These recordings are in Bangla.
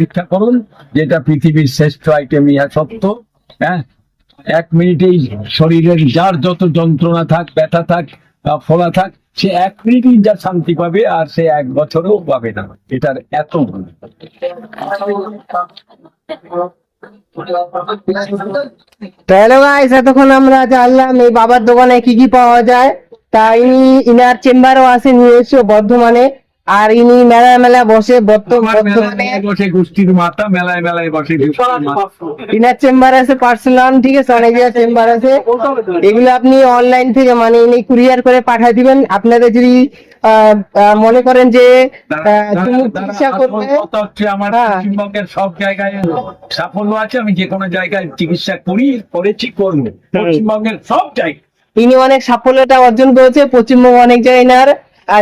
পরীক্ষা করুন, যেটা পৃথিবীর শ্রেষ্ঠ আইটেম ইহা সত্য হ্যাঁ? এক মিনিটেই শরীরের যার যত যন্ত্রণা থাক, ব্যথা থাক ফোলা থাক, সে এক মিনিটেই যা শান্তি পাবে আর সে এক বছরও পাবে না। এটার এত গুণ। তো হ্যালো গাইস এতক্ষণ আমরা জানলাম এই বাবার দোকানে কি কি পাওয়া যায়। তাই ইনি, ইনার চেম্বারও আছে, নিয়ে এসছো বর্ধমানে। আর ইনি মেলা মেলা বসে মেলায় মেলায় বসে গোষ্ঠীর মাথা মেলায় মেলায় বসে ইনার চেম্বার আছে পার্সোনাল ঠিক আছে অনেক চেম্বার আছে। এগুলো আপনি অনলাইন থেকে মানে ইনি কুরিয়ার করে পাঠিয়ে দিবেন। আপনাদের যদি আহ, আহ, মনে করেন যে আমার হ্যাঁ। পশ্চিমবঙ্গের সব জায়গায় সাফল্য আছে আমি যে কোনো জায়গায় চিকিৎসা করি করেছি করব। পশ্চিমবঙ্গের সব জায়গায়। ইনি অনেক সাফল্যটা অর্জন করেছে পশ্চিমবঙ্গ অনেক জায়গায়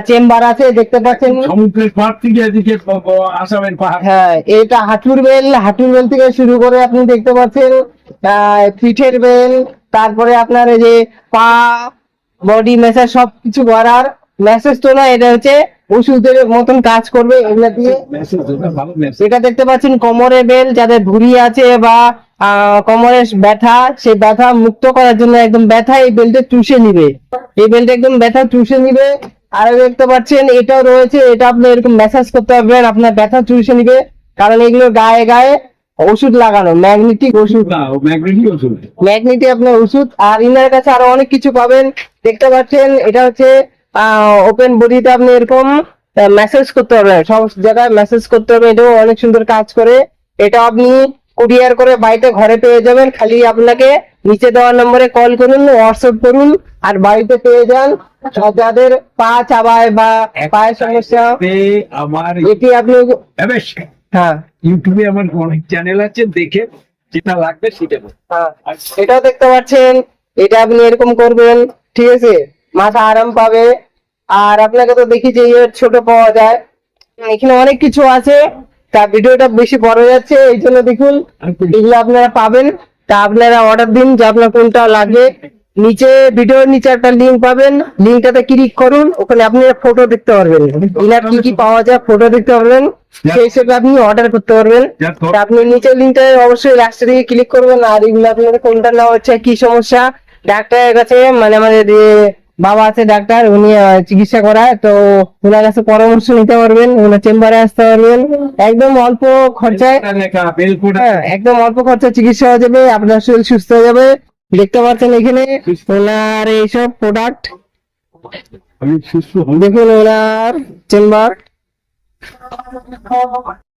চেম্বার আছে দেখতে পাচ্ছেন? সমুদ্রের পাড় থেকে এদিকে প- প- আসামের পাহাড় হ্যাঁ এটা হাঁটুর বেল হাঁটুর বেল থেকে শুরু করে আপনি দেখতে পাচ্ছেন পিঠের বেল তারপরে আপনার এই যে পা বডি ম্যাসাজ সবকিছু করার ম্যাসেজ তো না এটা হচ্ছে ওষুধের মতন কাজ করবে এগুলা দিয়ে। মেসেজ মেসেজ এটা দেখতে পাচ্ছেন কোমরে বেল যাদের ভুঁড়ি আছে বা কোমরে ব্যথা সেই ব্যথা মুক্ত করার জন্য একদম ব্যথা এই বেলটা চুষে নিবে। এই বেলটা একদম ব্যথা চুষে নিবে আর দেখতে পাচ্ছেন এটাও রয়েছে এটা আপনি এরকম ম্যাসাজ করতে পারবেন আপনার ব্যথা চুষে নিবে কারণ এগুলো গায়ে গায়ে ওষুধ লাগানো ম্যাগনেটিক ওষুধ। ম্যাগনেটিক ওষুধ আপনার ওষুধ আর ইনার কাছে আরও অনেক কিছু পাবেন দেখতে পাচ্ছেন এটা হচ্ছে ওপেন বডিতে আপনি এরকম মেসেজ করতে পারবেন সব জায়গায় মেসেজ করতে পারবেন এটাও অনেক সুন্দর কাজ করে এটা আপনি কুরিয়ার করে বাড়িতে ঘরে পেয়ে যাবেন। খালি আপনাকে নিচে দেওয়ার নম্বরে কল করুন হোয়াটসঅ্যাপ করুন আর বাড়িতে পেয়ে যান। যাদের পা চাবায় বা পায়ের সমস্যা আমার এটি আপনি হ্যাঁ। ইউটিউবে আমার অনেক চ্যানেল আছে দেখে যেটা লাগবে সেটা হ্যাঁ এটাও দেখতে পাচ্ছেন এটা আপনি এরকম করবেন ঠিক আছে? মাথা আরাম পাবে। আর আপনাকে তো দেখি যে ইয়ে ছোট পাওয়া যায়। এখানে অনেক কিছু আছে। তা ভিডিওটা বেশি বড় যাচ্ছে এই জন্য দেখুন এগুলো আপনারা পাবেন। তা আপনারা অর্ডার দিন যে আপনার কোনটা লাগে। নিচে ভিডিওর নিচে একটা লিঙ্ক পাবেন। লিঙ্কটাতে ক্লিক করুন ওখানে আপনি ফটো দেখতে পারবেন। ইনার কি কি পাওয়া যায় ফটো দেখতে পারবেন। সেই হিসেবে আপনি অর্ডার করতে পারবেন। আপনি নিচের লিঙ্কটা অবশ্যই লাস্টে দিকে ক্লিক করবেন আর এগুলো আপনাদের কোনটা নেওয়া হচ্ছে কি সমস্যা। ডাক্তারের কাছে মানে আমাদের বাবা আছে ডাক্তার উনি চিকিৎসা করায় তো ওনার কাছে পরামর্শ নিতে পারবেন ওনার চেম্বারে আসতে পারবেন। একদম অল্প খরচায় হ্যাঁ একদম অল্প খরচায় চিকিৎসা হয়ে যাবে আপনার শরীর সুস্থ হয়ে যাবে। দেখতে পাচ্ছেন এখানে ওনার এইসব প্রোডাক্ট দেখুন ওনার চেম্বার।